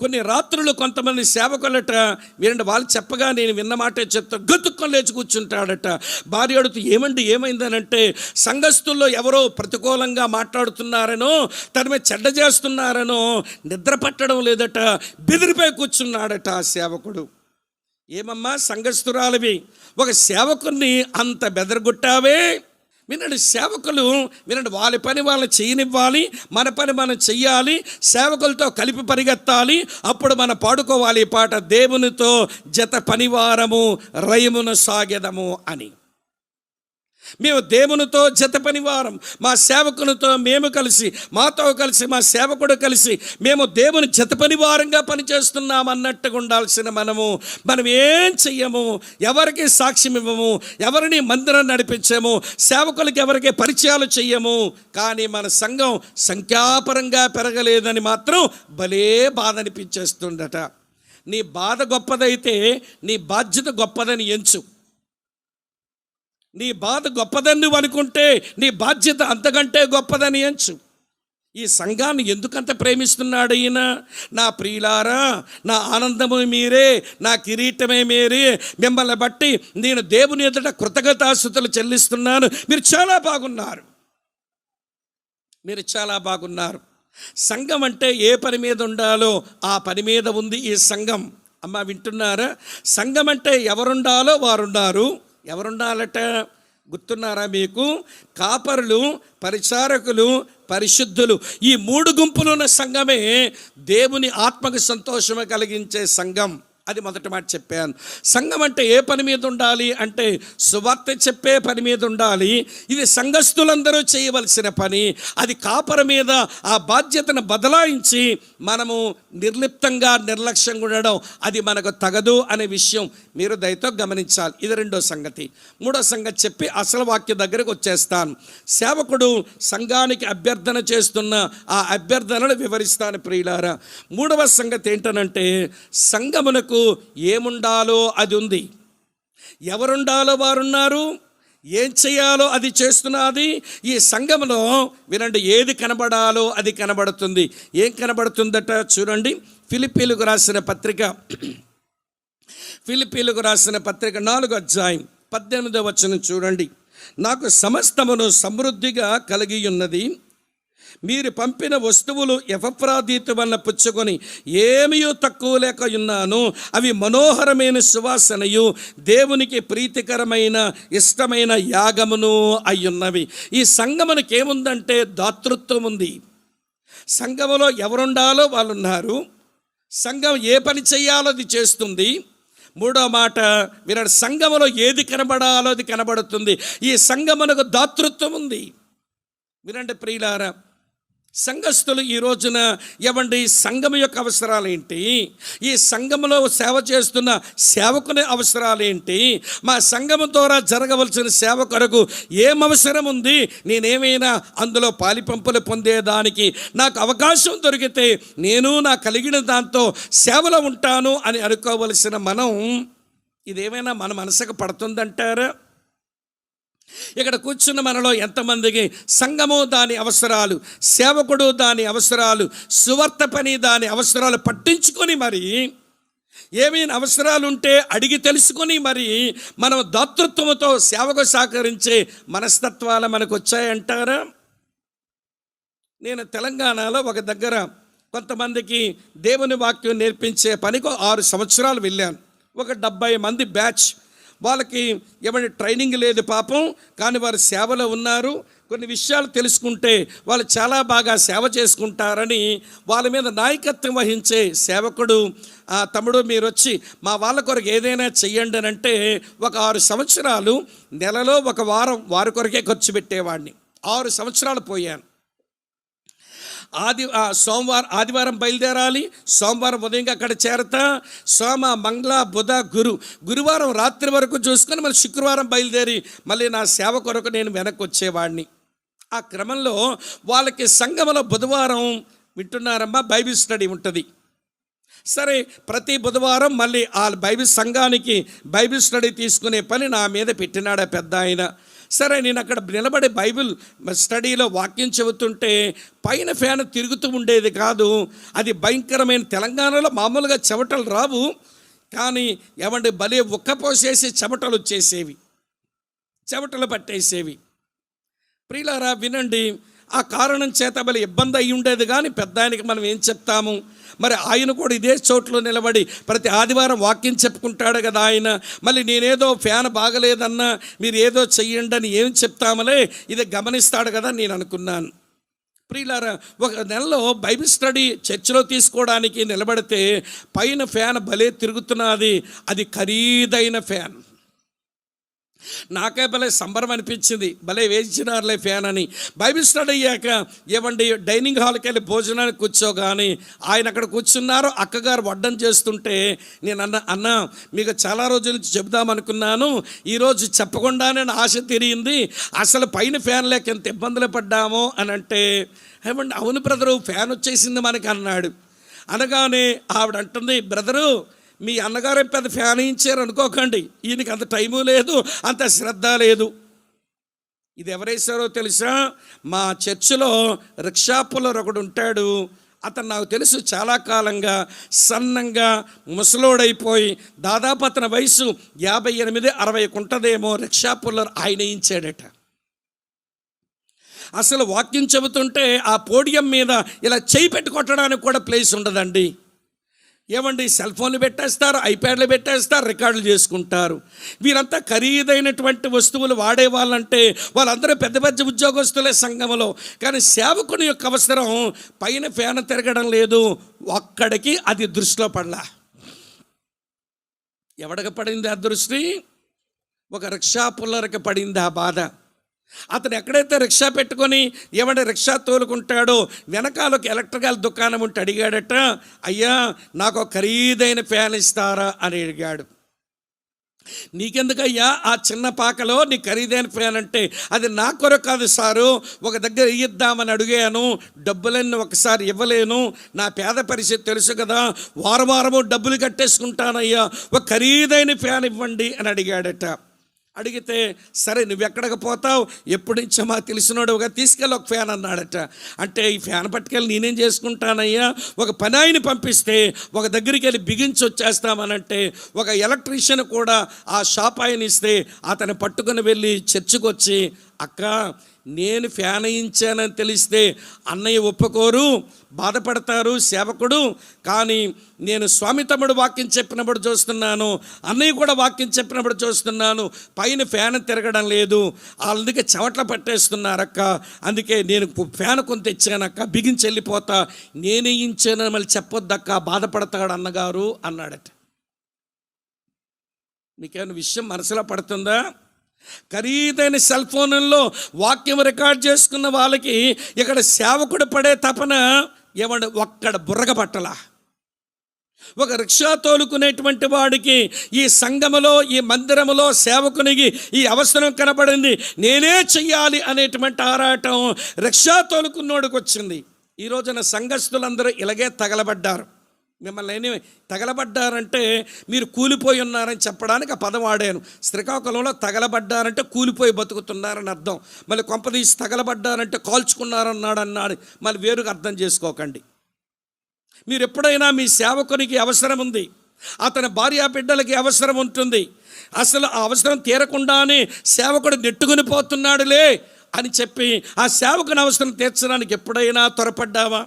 కొన్ని రాత్రులు కొంతమంది సేవకులట వినండి వాళ్ళు చెప్పగా నేను విన్న మాటే చెప్తా గతుక్కొని లేచి కూర్చుంటాడట. భార్య అడుగుతూ ఏమండి ఏమైందనంటే సంఘస్థుల్లో ఎవరో ప్రతికూలంగా మాట్లాడుతున్నారనో తన మీద చెడ్డ చేస్తున్నారనో నిద్ర పట్టడం లేదట బెదిరిపై కూర్చున్నాడట ఆ సేవకుడు. ఏమమ్మా సంఘస్థురాలవి ఒక సేవకుని అంత బెదరగొట్టావే? వినండి సేవకులు వినండి వాళ్ళ పని వాళ్ళు చేయనివ్వాలి మన పని మనం చెయ్యాలి సేవకులతో కలిపి పరిగెత్తాలి అప్పుడు మనం పాడుకోవాలి ఈ పాట దేవునితో జత పనివారము రయమును సాగెదము అని. మేము దేవునితో జత పనివారం మా సేవకునితో మేము కలిసి మాతో కలిసి మా సేవకుడు కలిసి మేము దేవుని జత పనివారంగా పనిచేస్తున్నాం అన్నట్టుగా ఉండాల్సిన మనము. మనం ఏం చెయ్యము? ఎవరికి సాక్ష్యం ఇవ్వము? ఎవరిని మందిరం నడిపించము? సేవకులకి ఎవరికి పరిచయాలు చెయ్యము? కానీ మన సంఘం సంఖ్యాపరంగా పెరగలేదని మాత్రం భలే బాధ అనిపించేస్తుందట. నీ బాధ గొప్పదైతే నీ బాధ్యత గొప్పదని ఎంచు. నీ బాధ గొప్పదని నువ్వు అనుకుంటే నీ బాధ్యత అంతకంటే గొప్పదని ఎంచు. ఈ సంఘాన్ని ఎందుకంత ప్రేమిస్తున్నాడు ఈయన? నా ప్రియులారా నా ఆనందము మీరే నా కిరీటమే మీరే. మిమ్మల్ని బట్టి నేను దేవుని ఎదుట కృతజ్ఞతాస్థుతులు చెల్లిస్తున్నాను. మీరు చాలా బాగున్నారు. మీరు చాలా బాగున్నారు. సంఘం అంటే ఏ పని మీద ఉండాలో ఆ పని మీద ఉంది ఈ సంఘం. అమ్మ వింటున్నారా? సంఘం అంటే ఎవరుండాలో వారున్నారు. ఎవరుండాలట? గుర్తున్నారా మీకు? కాపరులు పరిచారకులు పరిశుద్ధులు. ఈ మూడు గుంపులున్న సంఘమే దేవుని ఆత్మకు సంతోషము కలిగించే సంఘం. అది మొదటి మాట చెప్పాను. సంఘం అంటే ఏ పని మీద ఉండాలి అంటే సువార్త చెప్పే పని మీద ఉండాలి. ఇది సంఘస్థులందరూ చేయవలసిన పని. అది కాపర మీద ఆ బాధ్యతను బదలాయించి మనము నిర్లిప్తంగా నిర్లక్ష్యంగా ఉండడం అది మనకు తగదు అనే విషయం మీరు దయతో గమనించాలి. ఇది రెండో సంగతి. మూడో సంగతి చెప్పి అసలు వాక్య దగ్గరకు వచ్చేస్తాను. సేవకుడు సంఘానికి అభ్యర్థన చేస్తున్న ఆ అభ్యర్థనను వివరిస్తాను ప్రియులారా. మూడవ సంగతి ఏంటనంటే సంఘమునకు ఏముండాలో అది ఉంది. ఎవరుండాలో వారున్నారు? ఏం చేయాలో అది చేస్తున్నది? ఈ సంఘంలో వినండి ఏది కనబడాలో అది కనబడుతుంది. ఏం కనబడుతుందట చూడండి. ఫిలిపీలకు రాసిన పత్రిక. ఫిలిపీలకు రాసిన పత్రిక నాలుగు అధ్యాయం పద్దెనిమిదవ వచ్చిన చూడండి. నాకు సమస్తమును సమృద్ధిగా కలిగి ఉన్నది. మీరు పంపిన వస్తువులు ఎఫప్రాదీత వల్ల పుచ్చుకొని ఏమీ తక్కువ లేక ఉన్నాను. అవి మనోహరమైన సువాసనయు దేవునికి ప్రీతికరమైన ఇష్టమైన యాగమును అయ్యున్నవి. ఈ సంగమునికి ఏముందంటే దాతృత్వం ఉంది సంఘములో ఎవరుండాలో వాళ్ళు ఉన్నారు సంఘం ఏ పని చేయాలో అది చేస్తుంది. మూడో మాట వీరడు సంఘములో ఏది కనబడాలో అది కనబడుతుంది. ఈ సంఘమునకు దాతృత్వం ఉంది వినండి ప్రియులారా సంఘస్థులు ఈ రోజున ఎవండి సంఘం యొక్క అవసరాలు ఏంటి ఈ సంఘములో సేవ చేస్తున్న సేవకుని అవసరాలు ఏంటి మా సంఘం ద్వారా జరగవలసిన సేవ కొరకు ఏం అవసరం ఉంది? నేనేమైనా అందులో పాలిపంపులు పొందేదానికి నాకు అవకాశం దొరికితే నేను నా కలిగిన దాంతో సేవలో ఉంటాను అని అనుకోవలసిన మనం ఇదేమైనా మన మనసుకు పడుతుందంటారా? ఇక్కడ కూర్చున్న మనలో ఎంతమందికి సంఘము దాని అవసరాలు సేవకుడు దాని అవసరాలు సువర్త పని దాని అవసరాలు పట్టించుకొని మరి ఏమైనా అవసరాలు ఉంటే అడిగి తెలుసుకొని మరి మనం దాతృత్వంతో సేవకు సహకరించే మనస్తత్వాలు మనకు వచ్చాయంటారా? నేను తెలంగాణలో ఒక దగ్గర కొంతమందికి దేవుని వాక్యం నేర్పించే పనికి ఆరు సంవత్సరాలు వెళ్ళాను. ఒక డెబ్బై మంది బ్యాచ్ వాళ్ళకి ఏమైనా ట్రైనింగ్ లేదు పాపం కానీ వారు సేవలో ఉన్నారు. కొన్ని విషయాలు తెలుసుకుంటే వాళ్ళు చాలా బాగా సేవ చేసుకుంటారని వాళ్ళ మీద నాయకత్వం వహించే సేవకుడు ఆ తమ్ముడు మీరు వచ్చి మా వాళ్ళ కొరకు ఏదైనా చెయ్యండి అని అంటే ఒక ఆరు సంవత్సరాలు నెలలో ఒక వారం వారి కొరకే ఖర్చు పెట్టేవాడిని. ఆరు సంవత్సరాలు పోయాను. ఆది సోమవారం ఆదివారం బయలుదేరాలి. సోమవారం ఉదయంగా అక్కడ చేరతా. సోమ మంగళ బుధ గురు. గురువారం రాత్రి వరకు చూసుకొని మళ్ళీ శుక్రవారం బయలుదేరి మళ్ళీ నా సేవ కొరకు నేను వెనక్కి వచ్చేవాడిని ఆ క్రమంలో వాళ్ళకి సంగమలో బుధవారం వింటున్నారమ్మా బైబిల్ స్టడీ ఉంటుంది. సరే ప్రతి బుధవారం మళ్ళీ ఆ బైబిల్ సంఘానికి బైబిల్ స్టడీ తీసుకునే పని నా మీద పెట్టినాడు పెద్ద ఆయన సరే నేను అక్కడ నిలబడే బైబిల్ స్టడీలో వాక్యం చెబుతుంటే పైన ఫ్యాన్ తిరుగుతూ ఉండేది కాదు. అది భయంకరమైన తెలంగాణలో మామూలుగా చెమటలు రావు కానీ ఏమంటే భలే ఉక్కపోసేసి చెమటలు వచ్చేసేవి. చెమటలు పట్టేసేవి. ప్రియులారా వినండి ఆ కారణం చేత భలే ఇబ్బంది అయి ఉండేది కానీ పెద్ద ఆయనకి మనం ఏం చెప్తాము? మరి ఆయన కూడా ఇదే చోట్లో నిలబడి ప్రతి ఆదివారం వాక్యం చెప్పుకుంటాడు కదా ఆయన. మళ్ళీ నేనేదో ఫ్యాన్ బాగలేదన్నా మీరు ఏదో చెయ్యండి అని ఏం చెప్తామలే? ఇది గమనిస్తాడు కదా నేను అనుకున్నాను. ప్రియులారా ఒక నెలలో బైబిల్ స్టడీ చర్చిలో తీసుకోవడానికి నిలబడితే పైన ఫ్యాన్ భలే తిరుగుతున్నది. అది ఖరీదైన ఫ్యాన్. నాకే భలే సంబరం అనిపించింది భలే వేయించినారులే ఫ్యాన్ అని. బైబిల్ స్టడీ అయ్యాక ఏమండి డైనింగ్ హాల్కి వెళ్ళి భోజనానికి కూర్చోగాని ఆయన అక్కడ కూర్చున్నారు అక్కగారు వడ్డం చేస్తుంటే నేను అన్న అన్న మీకు చాలా రోజుల నుంచి చెబుదామనుకున్నాను ఈరోజు చెప్పకుండానే నా ఆశ తిరిగింది అసలు పైన ఫ్యాన్ లేక ఎంత ఇబ్బందులు పడ్డామో అని అంటే ఏమండి అవును బ్రదరు ఫ్యాన్ వచ్చేసింది మనకి అన్నాడు. అనగానే ఆవిడ అంటుంది బ్రదరు మీ అన్నగారే పెద్ద ఫ్యాన్ ఇచ్చారు అనుకోకండి. ఈయనకి అంత టైము లేదు అంత శ్రద్ధ లేదు. ఇది ఎవరేశారో తెలుసా? మా చర్చిలో రిక్షాపుల్లర్ ఒకడు ఉంటాడు. అతను నాకు తెలుసు చాలా కాలంగా సన్నంగా ముసలోడైపోయి దాదాపు అతని వయసు యాభై ఎనిమిది అరవై ఉంటుందేమో రిక్షా పుల్లర్ ఆయన ఇచ్చాడట. అసలు వాక్యం చెబుతుంటే ఆ పోడియం మీద ఇలా చేయి పెట్టుకొట్టడానికి కూడా ప్లేస్ ఉండదండి. ఏమండి సెల్ ఫోన్లు పెట్టేస్తారు ఐప్యాడ్లు పెట్టేస్తారు రికార్డులు చేసుకుంటారు. వీరంతా ఖరీదైనటువంటి వస్తువులు వాడే వాళ్ళంటే వాళ్ళందరూ పెద్ద పెద్ద ఉద్యోగస్తులే సంఘంలో కానీ సేవకుని యొక్క అవసరం పైన ఫ్యాన్ తిరగడం లేదు ఒక్కడికి అది దృష్టిలో పడలా. ఎవడికి పడింది ఆ దృష్టి? ఒక రిక్షా పుల్లరికి పడింది ఆ బాధ. అతను ఎక్కడైతే రిక్షా పెట్టుకొని ఏమంటే రిక్షా తోలుకుంటాడో వెనకాల ఒక ఎలక్ట్రికల్ దుకాణం ఉంటే అడిగాడట అయ్యా నాకు ఒక ఖరీదైన ఫ్యాన్ ఇస్తారా? అని అడిగాడు. నీకెందుకయ్యా? ఆ చిన్న పాకలో నీ ఖరీదైన ఫ్యాన్ అంటే అది నా కొరకు కాదు సారు. ఒక దగ్గర ఇద్దామని అడిగాను. డబ్బులన్నీ ఒకసారి ఇవ్వలేను. నా పేద పరిస్థితి తెలుసు కదా. వారం వారము డబ్బులు కట్టేసుకుంటానయ్యా. ఒక ఖరీదైన ఫ్యాన్ ఇవ్వండి అని అడిగాడట. అడిగితే సరే నువ్వు ఎక్కడికి పోతావు? ఎప్పటి నుంచో మా తెలిసినోడుగా తీసుకెళ్ళి ఒక ఫ్యాన్ అన్నాడట. అంటే ఈ ఫ్యాన్ పట్టుకెళ్ళి నేనేం చేసుకుంటానయ్యా? ఒక పని ఆయన పంపిస్తే ఒక దగ్గరికి వెళ్ళి బిగించి వచ్చేస్తామనంటే ఒక ఎలక్ట్రీషియన్ కూడా ఆ షాప్ ఆయన ఇస్తే అతను పట్టుకుని వెళ్ళి చర్చికి వచ్చి అక్క నేను ఫ్యాన్ వేయించానని తెలిస్తే అన్నయ్య ఒప్పుకోరు బాధపడతారు సేవకుడు. కానీ నేను స్వామి తమ్ముడు వాక్యం చెప్పినప్పుడు చూస్తున్నాను అన్నయ్య కూడా వాక్యం చెప్పినప్పుడు చూస్తున్నాను పైన ఫ్యాన్ తిరగడం లేదు అందుకే చెమట్ల పట్టేస్తున్నారక్క అందుకే నేను ఫ్యాన్ కొంత తెచ్చానక్క బిగించి వెళ్ళిపోతా. నేనే ఇచ్చానని మళ్ళీ చెప్పొద్దక్క బాధపడతాడు అన్నగారు అన్నాడట. మీకేమైనా విషయం మనసులో పడుతుందా? ఖరీదైన సెల్ ఫోన్లలో వాక్యం రికార్డ్ చేసుకున్న వాళ్ళకి ఇక్కడ సేవకుడు పడే తపన ఏమండి ఒక్కడ బుర్రగ పట్టలా. ఒక రిక్షా తోలుకునేటువంటి వాడికి ఈ సంఘములో ఈ మందిరములో సేవకునికి ఈ అవసరం కనబడింది నేనే చెయ్యాలి అనేటువంటి ఆరాటం రిక్షా తోలుకున్నోడికి వచ్చింది. ఈ రోజున సంఘస్థులందరూ ఇలాగే తగలబడ్డారు. మిమ్మల్ని ఏమి తగలబడ్డారంటే మీరు కూలిపోయి ఉన్నారని చెప్పడానికి ఆ పదం వాడాను. శ్రీకాకుళంలో తగలబడ్డారంటే కూలిపోయి బతుకుతున్నారని అర్థం. మళ్ళీ కొంపదీసి తగలబడ్డారంటే కాల్చుకున్నారన్నాడు అన్నాడు. మళ్ళీ వేరుగా అర్థం చేసుకోకండి. మీరు ఎప్పుడైనా మీ సేవకునికి అవసరం ఉంది. అతని భార్యా బిడ్డలకి అవసరం ఉంటుంది. అసలు ఆ అవసరం తీరకుండానే సేవకుడు నెట్టుకుని పోతున్నాడులే అని చెప్పి ఆ సేవకుని అవసరం తీర్చడానికి ఎప్పుడైనా త్వరపడ్డావా?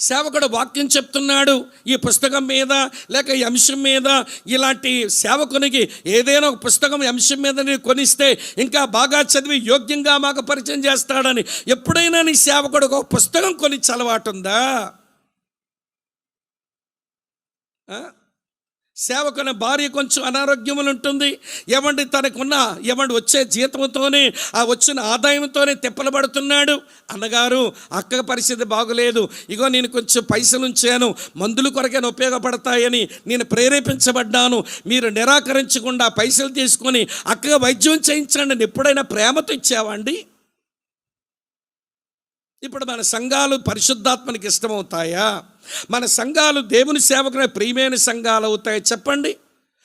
సేవకుడు వాక్యం చెప్తున్నాడు ఈ పుస్తకం మీద లేక ఈ అంశం మీద. ఇలాంటి సేవకునికి ఏదైనా ఒక పుస్తకం అంశం మీద నీ కొనిస్తే ఇంకా బాగా చదివి యోగ్యంగా మాకు పరిచయం చేస్తాడని. ఎప్పుడైనా నీ సేవకుడు ఒక పుస్తకం కొనిచ్చే అలవాటు ఉందా? సేవకుని భార్య కొంచెం అనారోగ్యములు ఉంటుంది ఏమండి తనకున్న ఏమండి వచ్చే జీతంతోనే ఆ వచ్చిన ఆదాయంతోనే తిప్పలు పడుతున్నాడు అన్నగారు అక్క పరిస్థితి బాగులేదు. ఇగో నేను కొంచెం పైసలు ఉంచాను మందులు కొరకైనా ఉపయోగపడతాయని నేను ప్రేరేపించబడ్డాను. మీరు నిరాకరించకుండా పైసలు తీసుకొని అక్కగా వైద్యం చేయించండి ఎప్పుడైనా ప్రేమతో ఇచ్చావా అండి? ఇప్పుడు మన సంఘాలు పరిశుద్ధాత్మనికి ఇష్టమవుతాయా? మన సంఘాలు దేవుని సేవకునే ప్రియమైన సంఘాలు అవుతాయి చెప్పండి.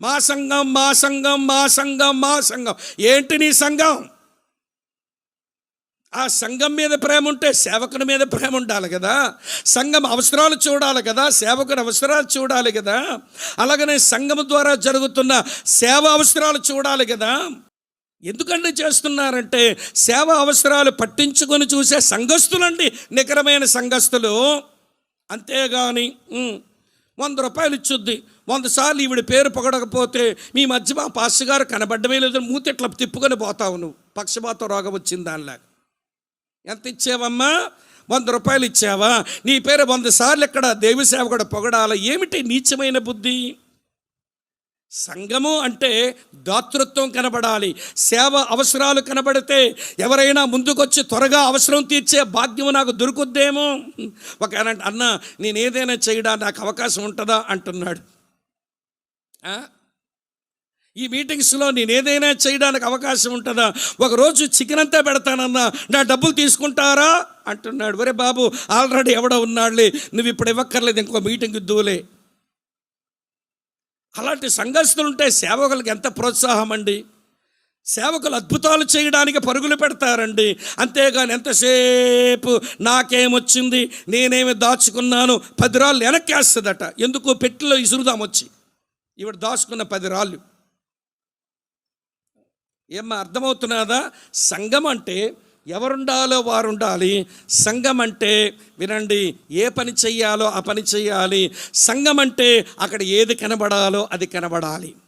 మా సంఘం మా సంఘం మా సంఘం మా సంఘం. ఏంటి నీ సంఘం? ఆ సంఘం మీద ప్రేమ ఉంటే సేవకుని మీద ప్రేమ ఉండాలి కదా. సంఘం అవసరాలు చూడాలి కదా. సేవకుని అవసరాలు చూడాలి కదా. అలాగనే సంఘం ద్వారా జరుగుతున్న సేవ అవసరాలు చూడాలి కదా. ఎందుకండి చేస్తున్నారంటే సేవ అవసరాలు పట్టించుకొని చూసే సంఘస్థులండి నికరమైన సంఘస్థులు. అంతేగాని వంద రూపాయలు ఇచ్చుద్ది. వంద సార్లు ఈవిడ పేరు పొగడకపోతే మీ మధ్య మా పాస్ గారు కనబడ్డమే లేదు మూతి ఇట్లా తిప్పుకొని పోతావు నువ్వు. పక్షపాత రోగం వచ్చింది దానిలాగా. ఎంత ఇచ్చావమ్మా? వంద రూపాయలు ఇచ్చావా? నీ పేరు వంద సార్లు ఇక్కడ దేవి సేవ కూడా పొగడాల? ఏమిటి నీచమైన బుద్ధి? సంఘము అంటే దాతృత్వం కనబడాలి సేవ అవసరాలు కనబడితే ఎవరైనా ముందుకొచ్చి త్వరగా అవసరం తీర్చే భాగ్యం నాకు దొరుకుద్దేమో? ఒక అన్న నేను ఏదైనా చేయడానికి నాకు అవకాశం ఉంటుందా? అంటున్నాడు. ఈ మీటింగ్స్లో నేను ఏదైనా చేయడానికి అవకాశం ఉంటుందా? ఒకరోజు చికెన్ అంతా పెడతానన్నా నా డబ్బులు తీసుకుంటారా? అంటున్నాడు. ఒరే బాబు ఆల్రెడీ ఎవడో ఉన్నాడులే నువ్వు ఇప్పుడు ఇవ్వక్కర్లేదు ఇంకో మీటింగ్ దూలే. అలాంటి సంఘస్థులు ఉంటే సేవకులకు ఎంత ప్రోత్సాహం అండి సేవకులు అద్భుతాలు చేయడానికి పరుగులు పెడతారండి. అంతేగాని ఎంతసేపు నాకేమొచ్చింది? నేనేమి దాచుకున్నాను? పది రాళ్ళు వెనక్కేస్తుందట. ఎందుకు పెట్టిలో ఇసురుదాం వచ్చి ఇవిడ దాచుకున్న పది రాళ్ళు. ఏమ్మా అర్థమవుతున్నదా? సంఘం అంటే ఎవరుండాలో వారు ఉండాలి సంఘం అంటే వినండి ఏ పని చెయ్యాలో ఆ పని చెయ్యాలి. సంఘం అంటే అక్కడ ఏది కనబడాలో అది కనబడాలి.